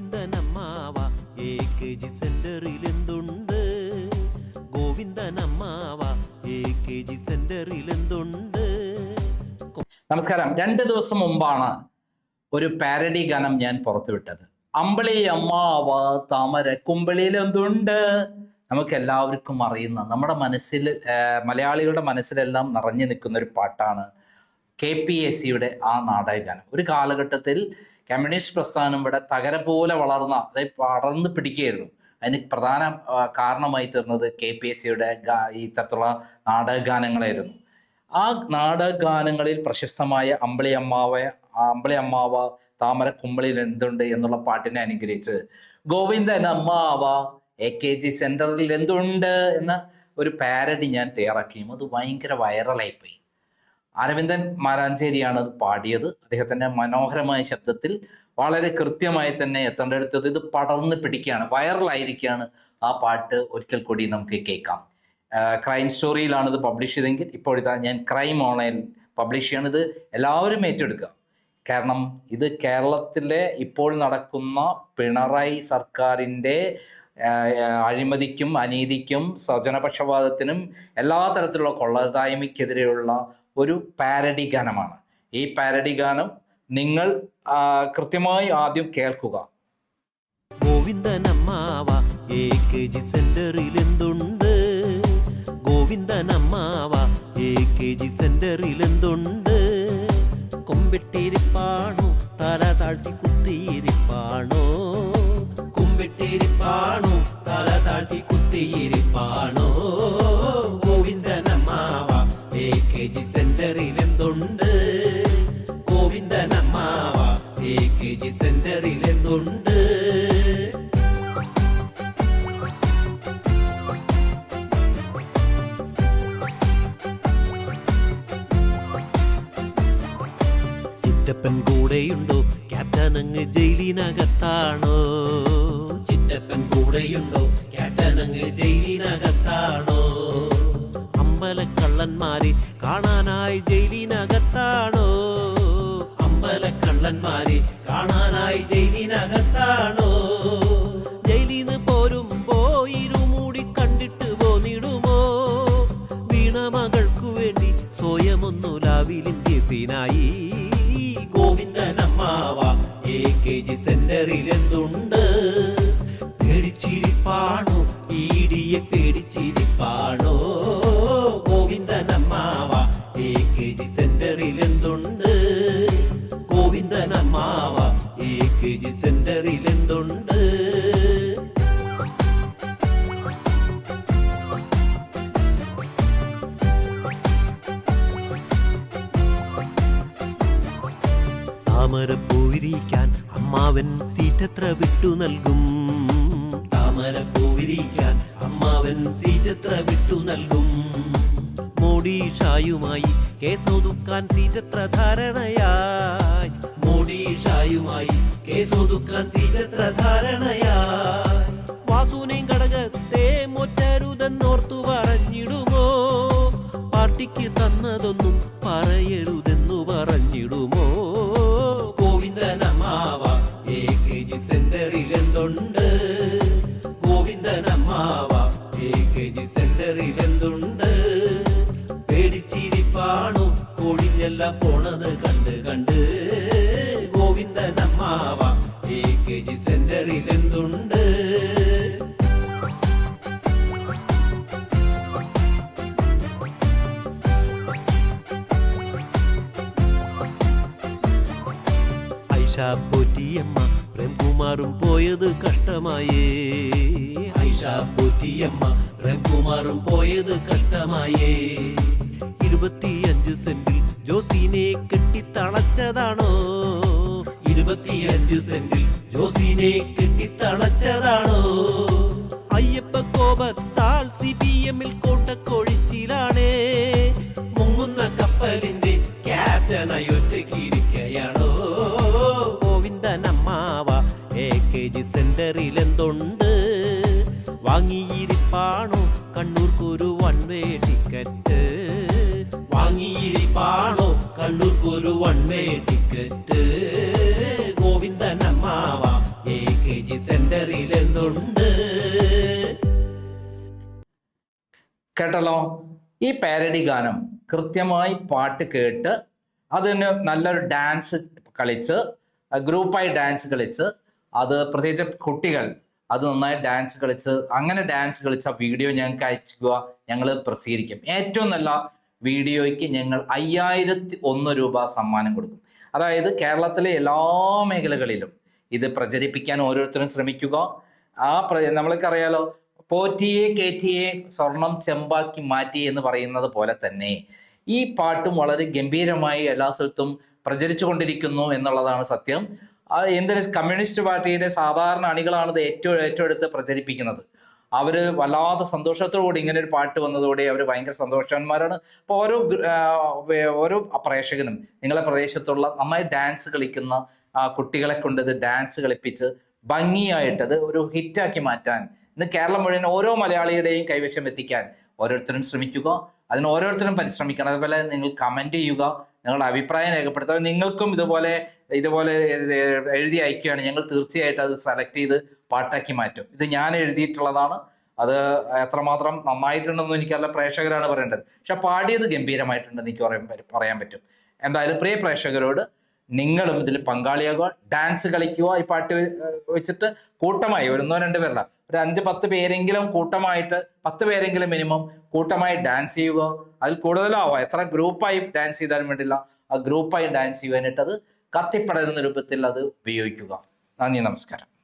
ഗോവിന്ദനമ്മാവ. A K G സെന്ററിൽ എന്തുണ്ട്? ഗോവിന്ദനമ്മാവ. A K G സെന്ററിൽ എന്തുണ്ട്? നമസ്കാരം. രണ്ട് ദിവസം മുമ്പാണ് ഒരു പാരഡി ഗാനം ഞാൻ പുറത്തുവിട്ടത്. അമ്പളി അമ്മാവ താമര കുമ്പളിയിൽ എന്തുണ്ട്? നമുക്ക് എല്ലാവർക്കും അറിയുന്ന നമ്മുടെ മനസ്സിൽ മലയാളികളുടെ മനസ്സിലെല്ലാം നിറഞ്ഞു നിൽക്കുന്ന ഒരു പാട്ടാണ് കെ പി എസ് സിയുടെ ആ നാടകഗാനം. ഒരു കാലഘട്ടത്തിൽ കമ്മ്യൂണിസ്റ്റ് പ്രസ്ഥാനം ഇവിടെ തകര പോലെ വളർന്ന അതായത് പടർന്ന് പിടിക്കുകയായിരുന്നു. അതിന് പ്രധാന കാരണമായി തീർന്നത് കെ പി എസ് സിയുടെ ഇത്തരത്തിലുള്ള നാടകഗാനങ്ങളായിരുന്നു. ആ നാടകഗാനങ്ങളിൽ പ്രശസ്തമായ അമ്പിളി അമ്മാവ അമ്പിളി അമ്മാവ താമര കുമ്പളിയിൽ എന്തുണ്ട് എന്നുള്ള പാട്ടിനെ അനുഗ്രഹിച്ച് ഗോവിന്ദൻ അമ്മാവ എ കെ ജി സെന്ററിൽ എന്തുണ്ട് എന്ന ഒരു പാരഡി ഞാൻ തയ്യാറാക്കിയും അത് ഭയങ്കര വൈറലായിപ്പോയി. അരവിന്ദൻ മാരാഞ്ചേരിയാണ് പാടിയത്. അദ്ദേഹത്തിന്റെ മനോഹരമായ ശബ്ദത്തിൽ വളരെ കൃത്യമായി തന്നെ എത്തേണ്ടടുത്തത് ഇത് പടർന്ന് പിടിക്കുകയാണ് വൈറലായിരിക്കുകയാണ്. ആ പാട്ട് ഒരിക്കൽ കൂടി നമുക്ക് കേൾക്കാം. ക്രൈം സ്റ്റോറിയിലാണ് ഇത് പബ്ലിഷ് ചെയ്തെങ്കിൽ ഇപ്പോഴിതാ ഞാൻ ക്രൈം ഓൺലൈൻ പബ്ലിഷ് ചെയ്യാണ്. ഇത് എല്ലാവരും ഏറ്റെടുക്കുക. കാരണം ഇത് കേരളത്തിലെ ഇപ്പോൾ നടക്കുന്ന പിണറായി സർക്കാരിന്റെ അഴിമതിക്കും അനീതിക്കും സ്വജനപക്ഷപാതത്തിനും എല്ലാ തരത്തിലുള്ള കൊള്ളതായ്മയ്ക്കെതിരെയുള്ള ഒരു പാരഡി ഗാനമാണ്. ഈ പാരഡി ഗാനം നിങ്ങൾ കൃത്യമായി ആദ്യം കേൾക്കുക. ഗോവിന്ദനമ്മാവ എ സെന്ററിൽ എന്തുണ്ട്? സെന്ററിൽ എന്തുണ്ട്? തല താഴ്ത്തി കുത്തിയിരിപ്പാണോ? കുമ്പിട്ടിരിപ്പാണോ തല താഴ്ത്തി കുത്തിയിരിപ്പാണോ? എന്തുണ്ട് ചിറ്റപ്പൻ കൂടെയുണ്ടോ? ക്യാപ്റ്റൻ അങ്ങ് ജയിലിനകത്താണോ? ചിറ്റപ്പൻ കൂടെയുണ്ടോ? ക്യാപ്റ്റൻ അങ്ങ് ജയിലിനകത്താണോ? അമ്പലക്കള്ളന്മാരെ കാണാനായി ജയിലിനകത്താണോ? അമ്പലക്കള്ളന്മാരെ കാണാനായി ജയിലിനകത്താണോ? ജയിലിന്ന് പോരും ഇരുമൂടി കണ്ടിട്ട് പോന്നിടുമോ? വീണ മകൾക്കു വേണ്ടി സ്വയമൊന്നു ലാവിലിൻ കേസിനായി. ഗോവിന്ദനമ്മാവ എ കെ ജി സെന്ററിൽ എന്തുണ്ട് എ കെ ജി സെന്ററിൽ എന്തുണ്ട്? താമരപ്പൂവിരിക്കാൻ അമ്മാവൻ സീറ്റെത്ര വിട്ടു നൽകും? താമരപ്പൂവിരിക്കാൻ അമ്മാവൻ സീറ്റെത്ര വിട്ടു നൽകും? മോഡീഷായുമായി കേസൊതുക്കാൻ സീറ്റെത്ര ധാരണയായി? മോഡീഷായുമായി കേസൊതുക്കാൻ സീറ്റെത്ര ധാരണയായി. വാസുനെയും ഘടകത്തെ മൊറ്റരുതെന്നോർത്തു പറഞ്ഞിടുമോ? പാർട്ടിക്ക് തന്നതൊന്നും പറയരുതെന്നു പറഞ്ഞിടുമോ? ഗോവിന്ദനമാവ എ കെ ജി സെന്ററിൽ എന്തുണ്ട് ഗോവിന്ദനമാവ എ കെ ജി സെന്ററിൽ എന്തുണ്ട് പേടിച്ചിരിപ്പാണോ കോഴിഞ്ഞെല്ലാം പോണത് കണ്ട് കണ്ട്. എ എന്തുണ്ട്? ഐഷ പോറ്റിയമ്മ പ്രേംകുമാറും പോയത് കഷ്ടമായേ. ഐഷ പോറ്റിയമ്മ പ്രേംകുമാറും പോയത് കഷ്ടമായേ. ഇരുപത്തിയഞ്ച് സെന്റിൽ ജോസിനെ കെട്ടിത്തളച്ചതാണോ? ഇരുപത്തിയഞ്ച് സെന്റിൽ ജോസിനെ കെട്ടിത്തളച്ചതാണോ അയ്യപ്പ കോപത്താൽ സി പി എമ്മിൽ കോട്ടക്കൊഴിച്ചിലാണേ. മുങ്ങുന്ന കപ്പലിന്റെ ക്യാപ്റ്റനായി ഒറ്റയ്ക്കിരിക്കയാണോ ഗോവിന്ദനമ്മാവ എ കെ ജി സെന്ററിൽ എന്തുണ്ട് വാങ്ങിയിരിപ്പാണോ? കണ്ണൂർക്കൊരു വൺ വേ ടിക്കറ്റ്. വാങ്ങിയിരിപ്പാണോ? കണ്ണൂർക്കൊരു വൺ വേ ടിക്കറ്റ് ഗോവിന്ദനമ്മാവ എ കെ ജി സെന്ററിൽ എന്നുണ്ട് കേട്ടല്ലോ? ഈ പാരഡി ഗാനം കൃത്യമായി പാട്ട് കേട്ട് അതിന് നല്ലൊരു ഡാൻസ് കളിച്ച് ഗ്രൂപ്പായി ഡാൻസ് കളിച്ച് അത് പ്രത്യേകിച്ച് കുട്ടികൾ അത് നന്നായി ഡാൻസ് കളിച്ച് അങ്ങനെ ഡാൻസ് കളിച്ച വീഡിയോ ഞങ്ങൾക്ക് അയക്കുക ഞങ്ങൾ പ്രസിദ്ധീകരിക്കും. ഏറ്റവും നല്ല വീഡിയോയ്ക്ക് ഞങ്ങൾ അയ്യായിരത്തി ഒന്ന് രൂപ സമ്മാനം കൊടുക്കും. അതായത് കേരളത്തിലെ എല്ലാ മേഖലകളിലും ഇത് പ്രചരിപ്പിക്കാൻ ഓരോരുത്തരും ശ്രമിക്കുക. ആ പ്ര നമ്മൾക്കറിയാലോ പോറ്റിയെ കേറ്റിയെ സ്വർണം ചെമ്പാക്കി മാറ്റി എന്ന് പറയുന്നത് പോലെ തന്നെ ഈ പാട്ടും വളരെ ഗംഭീരമായി എല്ലാ സ്ഥലത്തും പ്രചരിച്ചു കൊണ്ടിരിക്കുന്നു എന്നുള്ളതാണ് സത്യം. എന്തിന് കമ്മ്യൂണിസ്റ്റ് പാർട്ടിയുടെ സാധാരണ അണികളാണ് ഇത് ഏറ്റവും ഏറ്റവും എടുത്ത് പ്രചരിപ്പിക്കുന്നത്. അവർ വല്ലാതെ സന്തോഷത്തോടുകൂടി ഇങ്ങനെ ഒരു പാട്ട് വന്നതോടെ അവർ ഭയങ്കര സന്തോഷവാന്മാരാണ്. അപ്പോൾ ഓരോ ഓരോ പ്രേക്ഷകനും നിങ്ങളെ പ്രദേശത്തുള്ള നന്നായി ഡാൻസ് കളിക്കുന്ന കുട്ടികളെ കൊണ്ട് ഇത് ഡാൻസ് കളിപ്പിച്ച് ഭംഗിയായിട്ട് അത് ഒരു ഹിറ്റാക്കി മാറ്റാൻ ഇന്ന് കേരളം മുഴുവൻ ഓരോ മലയാളിയുടെയും കൈവശം എത്തിക്കാൻ ഓരോരുത്തരും ശ്രമിക്കുക. അതിന് ഓരോരുത്തരും പരിശ്രമിക്കണം. അതുപോലെ നിങ്ങൾ കമന്റ് ചെയ്യുക. നിങ്ങളുടെ അഭിപ്രായം രേഖപ്പെടുത്താം നിങ്ങൾക്കും ഇതുപോലെ ഇതുപോലെ എഴുതി- അയക്കുകയാണ്. ഞങ്ങൾ തീർച്ചയായിട്ടും അത് സെലക്ട് ചെയ്ത് പാട്ടാക്കി മാറ്റും. ഇത് ഞാൻ എഴുതിയിട്ടുള്ളതാണ്. അത് എത്രമാത്രം നന്നായിട്ടുണ്ടെന്ന് എനിക്കറിയില്ല പ്രേക്ഷകരാണ് പറയേണ്ടത്. പക്ഷെ പാടിയത് ഗംഭീരമായിട്ടുണ്ടെന്ന് എനിക്ക് പറയാൻ പറയാൻ പറ്റും. എന്തായാലും പ്രിയ പ്രേക്ഷകരോട് നിങ്ങളും ഇതിൽ പങ്കാളിയാകുക ഡാൻസ് കളിക്കുക ഈ പാട്ട് വെച്ചിട്ട് കൂട്ടമായി ഒന്നോ രണ്ട് പേരല്ല. ഒരു അഞ്ച് പത്ത് പേരെങ്കിലും കൂട്ടമായിട്ട് പത്ത് പേരെങ്കിലും മിനിമം കൂട്ടമായി ഡാൻസ് ചെയ്യുക. അതിൽ കൂടുതലാവുക. എത്ര ഗ്രൂപ്പായി ഡാൻസ് ചെയ്താലും വേണ്ടില്ല ആ ഗ്രൂപ്പായി ഡാൻസ് ചെയ്യുവാനായിട്ട് അത് കത്തിപ്പടരുന്ന രൂപത്തിൽ അത് ഉപയോഗിക്കുക. നന്ദി നമസ്കാരം.